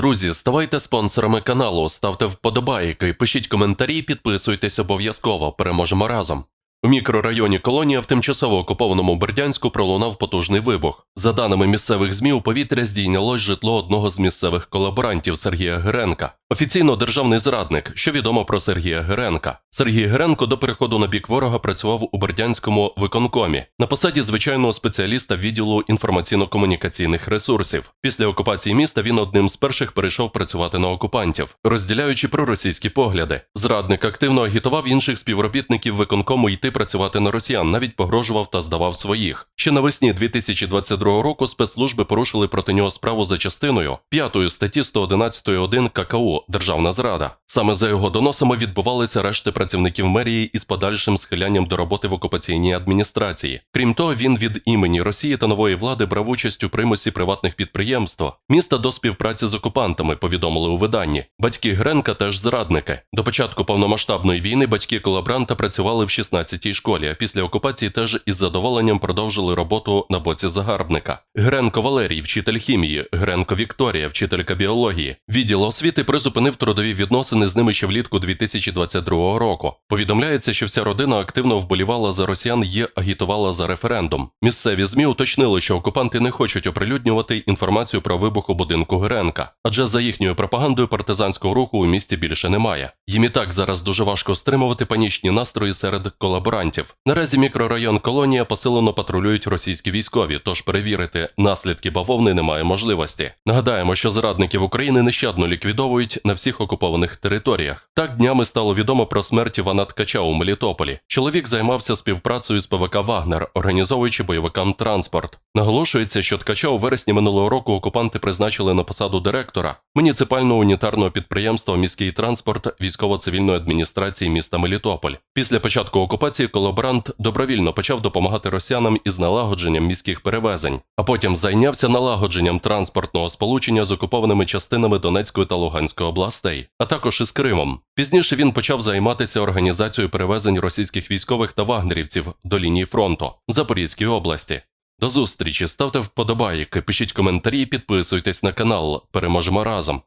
Друзі, ставайте спонсорами каналу, ставте вподобайки, пишіть коментарі, підписуйтесь обов'язково. Переможемо разом. У мікрорайоні Колонія в тимчасово окупованому Бердянську пролунав потужний вибух. За даними місцевих ЗМІ, у повітря здійнялось житло одного з місцевих колаборантів Сергія Геренка. Офіційно державний зрадник, що відомо про Сергія Геренка. Сергій Геренко до переходу на бік ворога працював у Бердянському виконкомі на посаді звичайного спеціаліста відділу інформаційно-комунікаційних ресурсів. Після окупації міста він одним з перших перейшов працювати на окупантів, розділяючи проросійські погляди. Зрадник активно агітував інших співробітників виконкому йти працювати на росіян, навіть погрожував та здавав своїх. Ще навесні 2022 року спецслужби порушили проти нього справу за частиною 5 статті 111.1 ККУ Державна зрада. Саме за його доносами відбувалися решти працівників мерії із подальшим схилянням до роботи в окупаційній адміністрації. Крім того, він від імені Росії та нової влади брав участь у примусі приватних підприємств міста до співпраці з окупантами. Повідомили у виданні. Батьки Гренка теж зрадники. До початку повномасштабної війни батьки колаборанта працювали в 16-й школі, а після окупації теж із задоволенням продовжили роботу на боці загарбника. Гренко Валерій, вчитель хімії, Гренко Вікторія, вчителька біології. Відділ освіти призупинив трудові відносини з ними ще влітку 2022 року. Повідомляється, що вся родина активно вболівала за росіян і агітувала за референдум. Місцеві змі уточнили, що окупанти не хочуть оприлюднювати інформацію про вибух у будинку Гренка, адже за їхньою пропагандою партизанського руху у місті більше немає. Їм і так зараз дуже важко стримувати панічні настрої серед колаборантів. Наразі мікрорайон Колонія посилено патрулюють російські військові, тож перевірити наслідки бавовни немає можливості. Нагадаємо, що зрадників України нещадно ліквідовують на всіх окупованих територіях. Так днями стало відомо про смерть Івана Ткача у Мелітополі. Чоловік займався співпрацею з ПВК Вагнер, організовуючи бойовикам транспорт. Наголошується, що ткача у вересні минулого року окупанти призначили на посаду директора муніципального унітарного підприємства Міський транспорт військово-цивільної адміністрації міста Мелітополь. Після початку окупації колаборант добровільно почав допомагати росіянам із налагодженням міських перевезень, а потім зайнявся налагодженням транспортного сполучення з окупованими частинами Донецької та Луганської областей, а також із Кримом. Пізніше він почав займатися організацією перевезень російських військових та вагнерівців до лінії фронту в Запорізькій області. До зустрічі, ставте вподобайки, пишіть коментарі, підписуйтесь на канал. Переможемо разом.